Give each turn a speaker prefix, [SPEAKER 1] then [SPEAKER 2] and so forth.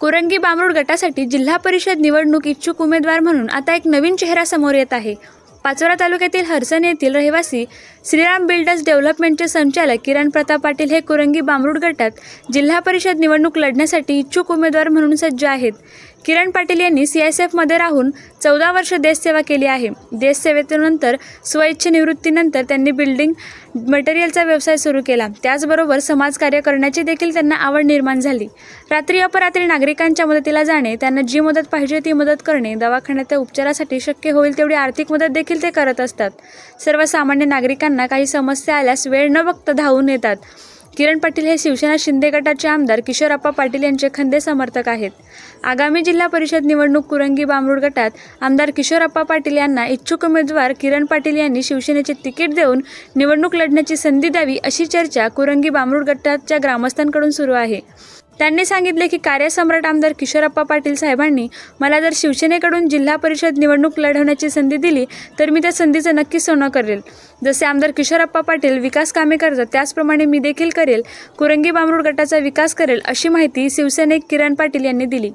[SPEAKER 1] कुरंगी बामरोड गटासाठी जिल्हा परिषद निवडणूक इच्छुक उमेदवार म्हणून आता एक नवीन चेहरा समोर येत आहे. पाचोरा तालुक्यातील हरसन येथील रहिवासी श्रीराम बिल्डर्स डेव्हलपमेंटचे संचालक किरण प्रताप पाटील हे कुरंगी बामरूड गटात जिल्हा परिषद निवडणूक लढण्यासाठी इच्छुक उमेदवार म्हणून सज्ज आहेत. किरण पाटील यांनी सी एस एफमध्ये राहून चौदा वर्ष देशसेवा केली आहे. देशसेवेनंतर स्वइच्छ निवृत्तीनंतर त्यांनी बिल्डिंग मटेरियलचा व्यवसाय सुरू केला. त्याचबरोबर समाजकार्य करण्याची देखील त्यांना आवड निर्माण झाली. रात्री अपरात्री नागरिकांच्या मदतीला जाणे त्यांना जी मदत पाहिजे ती मदत करणे दवाखान्यात उपचारासाठी शक्य होईल तेवढी आर्थिक मदत देखील ते करत असतात. सर्वसामान्य नागरिकांना काही समस्या आल्यास वेळ न बघता धावून येतात. किरण पाटील हे शिवसेना शिंदे गटाचे आमदार किशोरप्पा पाटील यांचे खंदे समर्थक आहेत. आगामी जिल्हा परिषद निवडणूक कुरंगी बामरुड गटात आमदार किशोरप्पा पाटील यांना इच्छुक उमेदवार किरण पाटील यांनी शिवसेनेचे तिकीट देऊन निवडणूक लढण्याची संधी द्यावी अशी चर्चा कुरंगी बामरुड गटाच्या ग्रामस्थांकडून सुरू आहे. त्यांनी सांगितले की कार्यसम्राट आमदार किशोरप्पा पाटील साहेबांनी मला जर शिवसेनेकडून जिल्हा परिषद निवडणूक लढवण्याची संधी दिली तर मी त्या संधीचं नक्की सोनं करेल. जसे आमदार किशोरप्पा पाटील विकास कामे करतात त्याचप्रमाणे मी देखील करेल. कुरंगी बामरूड गटाचा विकास करेल अशी माहिती शिवसैनिक किरण पाटील यांनी दिली.